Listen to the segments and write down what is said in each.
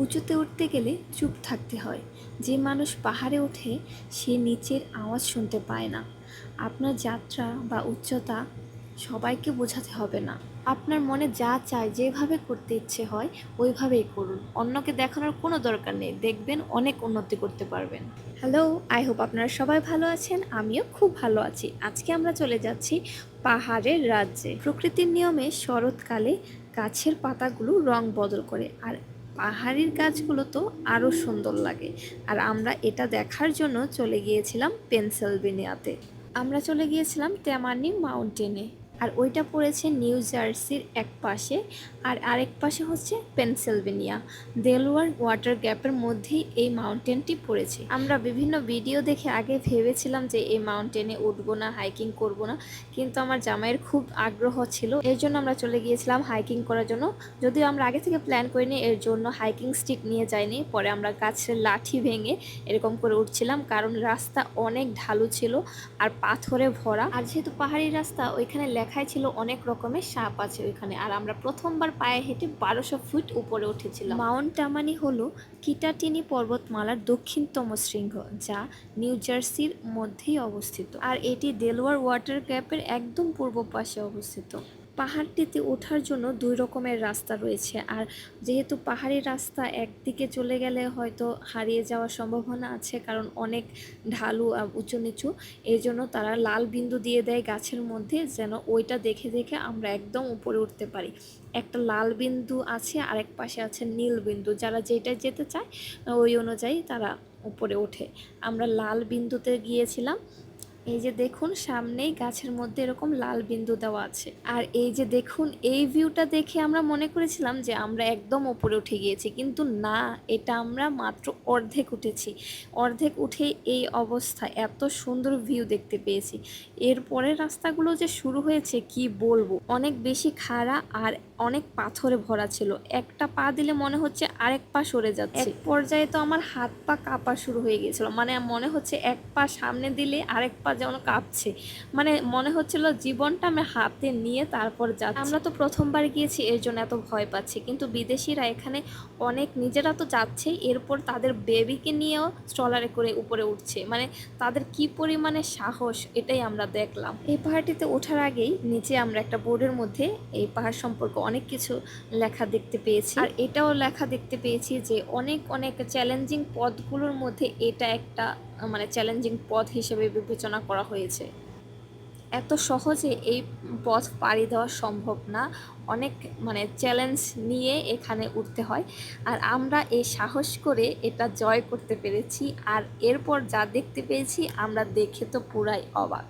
উঁচুতে উঠতে গেলে চুপ থাকতে হয়। যে মানুষ পাহাড়ে ওঠে, সে নিচের আওয়াজ শুনতে পায় না। আপনার যাত্রা বা উচ্চতা সবাইকে বোঝাতে হবে না। আপনার মনে যা চায়, যেভাবে করতে ইচ্ছে হয়, ওইভাবেই করুন। অন্যকে দেখানোর কোনো দরকার নেই। দেখবেন অনেক উন্নতি করতে পারবেন। হ্যালো, আই হোপ আপনারা সবাই ভালো আছেন, আমিও খুব ভালো আছি। আজকে আমরা চলে যাচ্ছি পাহাড়ের রাজ্যে। প্রকৃতির নিয়মে শরৎকালে গাছের পাতাগুলো রং বদল করে। আর পাহাড়ির গাছগুলো তো আরও সুন্দর লাগে। আর আমরা এটা দেখার জন্য চলে গিয়েছিলাম পেনসিলভেনিয়াতে। আমরা চলে গিয়েছিলাম তেমানি মাউন্টেনে। আর ওইটা পড়েছে নিউ জার্সির এক পাশে আর আরেক পাশে হচ্ছে পেনসিলভেনিয়া। দেলওয়ার ওয়াটার গ্যাপের মধ্যেই এই মাউন্টেনটি পড়েছে। আমরা বিভিন্ন ভিডিও দেখে আগে ভেবেছিলাম যে এই মাউন্টেনে উঠবো না, হাইকিং করব না, কিন্তু আমার জামাইয়ের খুব আগ্রহ ছিল। এর জন্য আমরা চলে গিয়েছিলাম হাইকিং করার জন্য। যদিও আমরা আগে থেকে প্ল্যান করিনি, এর জন্য হাইকিং স্টিক নিয়ে যাইনি। পরে আমরা গাছের লাঠি ভেঙে এরকম করে উঠছিলাম, কারণ রাস্তা অনেক ঢালু ছিল আর পাথরে ভরা। আর যেহেতু পাহাড়ি রাস্তা, ওইখানে লেখাই ছিল অনেক রকমের সাপ আছে ওইখানে। আর আমরা প্রথমবার পায়ে হেঁটে বারোশো ফুট উপরে উঠেছিলাম। মাউন্ট টামানি হলো কিটাটিনি পর্বতমালার দক্ষিণতম শৃঙ্গ, যা নিউ জার্সির মধ্যেই অবস্থিত। আর এটি দেলওয়ার ওয়াটার ক্যাপের একদম পূর্ব পাশে অবস্থিত। পাহাড়টিতে ওঠার জন্য দুই রকমের রাস্তা রয়েছে। আর যেহেতু পাহাড়ি রাস্তা একদিকে চলে গেলে হয়তো হারিয়ে যাওয়ার সম্ভাবনা আছে, কারণ অনেক ঢালু উঁচু নিচু, এই জন্য তারা লাল বিন্দু দিয়ে দেয় গাছের মধ্যে যেন ওইটা দেখে দেখে আমরা একদম উপরে উঠতে পারি। একটা লাল বিন্দু আছে, আরেক পাশে আছে নীল বিন্দু। যারা যেটা যেতে চায়, ওই অনুযায়ী তারা উপরে ওঠে। আমরা লাল বিন্দুতে গিয়েছিলাম এই যে দেখুন, সামনেই গাছের মধ্যে এরকম লাল বিন্দু দেওয়া আছে। আর এই যে দেখুন, এই ভিউটা দেখে আমরা মনে করেছিলাম যে আমরা একদম ওপরে উঠে গিয়েছি। কিন্তু না, এটা আমরা মাত্র অর্ধেক উঠেছি। অর্ধেক উঠে এই অবস্থা এত সুন্দর ভিউ দেখতে পেয়েছি। এরপরে রাস্তাগুলো যে শুরু হয়েছে, কি বলব? অনেক বেশি খাড়া আর অনেক পাথরে ভরা ছিল। একটা পা দিলে মনে হচ্ছে আরেক পা সরে যাচ্ছে। এক পর্যায়ে তো আমার হাত পা কাঁপা শুরু হয়ে গিয়েছিল। মানে মনে হচ্ছে এক পা সামনে দিলে আরেক পা যেন কাঁপছে। মানে মনে হচ্ছিল জীবনটা আমি হাতে নিয়ে তারপর যাচ্ছি। আমরা তো প্রথমবার গিয়েছি, এর জন্য এত ভয় পাচ্ছি। কিন্তু বিদেশিরা এখানে অনেক নিজেরা তো যাচ্ছেই এরপর তাদের বেবিকে নিয়েও স্ট্রলারে করে উপরে উঠছে। মানে তাদের কি পরিমাণে সাহস, এটাই আমরা দেখলাম। এই পাহাড়টিতে ওঠার আগেই নিচে আমরা একটা বোর্ডের মধ্যে এই পাহাড় সম্পর্কে অনেক কিছু লেখা দেখতে পেয়েছি। আর এটাও লেখা দেখতে পেয়েছি যে অনেক অনেক চ্যালেঞ্জিং পথগুলোর মধ্যে এটা একটা মানে চ্যালেঞ্জিং পথ হিসেবে বিবেচনা করা হয়েছে। এত সহজে এই পথ পাড়ি দেওয়া সম্ভব না। অনেক মানে চ্যালেঞ্জ নিয়ে এখানে উঠতে হয়। আর আমরা এই সাহস করে এটা জয় করতে পেরেছি। আর এরপর যা দেখতে পেয়েছি, আমরা দেখে তো পুরাই অবাক।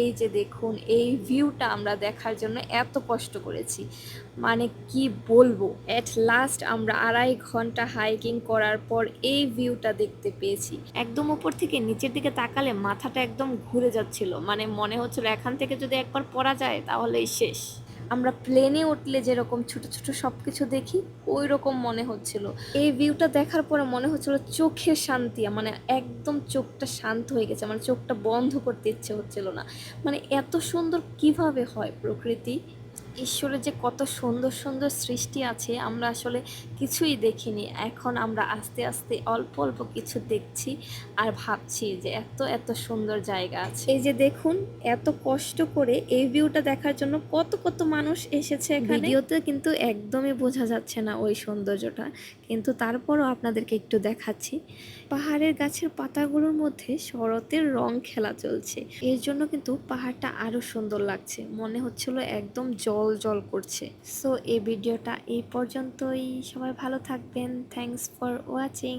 এই যে দেখুন, এই ভিউটা আমরা দেখার জন্য এত কষ্ট করেছি। মানে কি বলব? অ্যাট লাস্ট আমরা আড়াই ঘণ্টা হাইকিং করার পর এই ভিউটা দেখতে পেয়েছি। একদম উপর থেকে নিচের দিকে তাকালে মাথাটা একদম ঘুরে যাচ্ছিল। মানে মনে হচ্ছিল এখান থেকে যদি একবার পড়া যায় তাহলেই শেষ। আমরা প্লেনে উঠলে যেরকম ছোট ছোট সব কিছু দেখি ওই রকম মনে হচ্ছিল। এই ভিউটা দেখার পরে মনে হচ্ছিল চোখের শান্তি মানে একদম চোখটা শান্ত হয়ে গেছে মানে চোখটা বন্ধ করতে ইচ্ছে হচ্ছিল না। মানে এত সুন্দর কীভাবে হয় প্রকৃতি? ঈশ্বরের যে কত সুন্দর সুন্দর সৃষ্টি আছে, আমরা আসলে কিছুই দেখিনি। এখন আমরা আস্তে আস্তে অল্প অল্প কিছু দেখছি আর ভাবছি যে এত এত সুন্দর জায়গা আছে। এই যে দেখুন, এত কষ্ট করে এই ভিউটা দেখার জন্য কত কত মানুষ এসেছে এখানে। ভিডিওতে কিন্তু একদমই বোঝা যাচ্ছে না ওই সৌন্দর্যটা। কিন্তু তারপরও আপনাদেরকে একটু দেখাচ্ছি। পাহাড়ের গাছের পাতাগুলোর মধ্যে শরতের রং খেলা চলছে। এর জন্য কিন্তু পাহাড়টা আরও সুন্দর লাগছে। মনে হচ্ছিল একদম জল জল করছে। সো এই ভিডিওটা এই পর্যন্তই। সবাই ভালো থাকবেন। Thanks for watching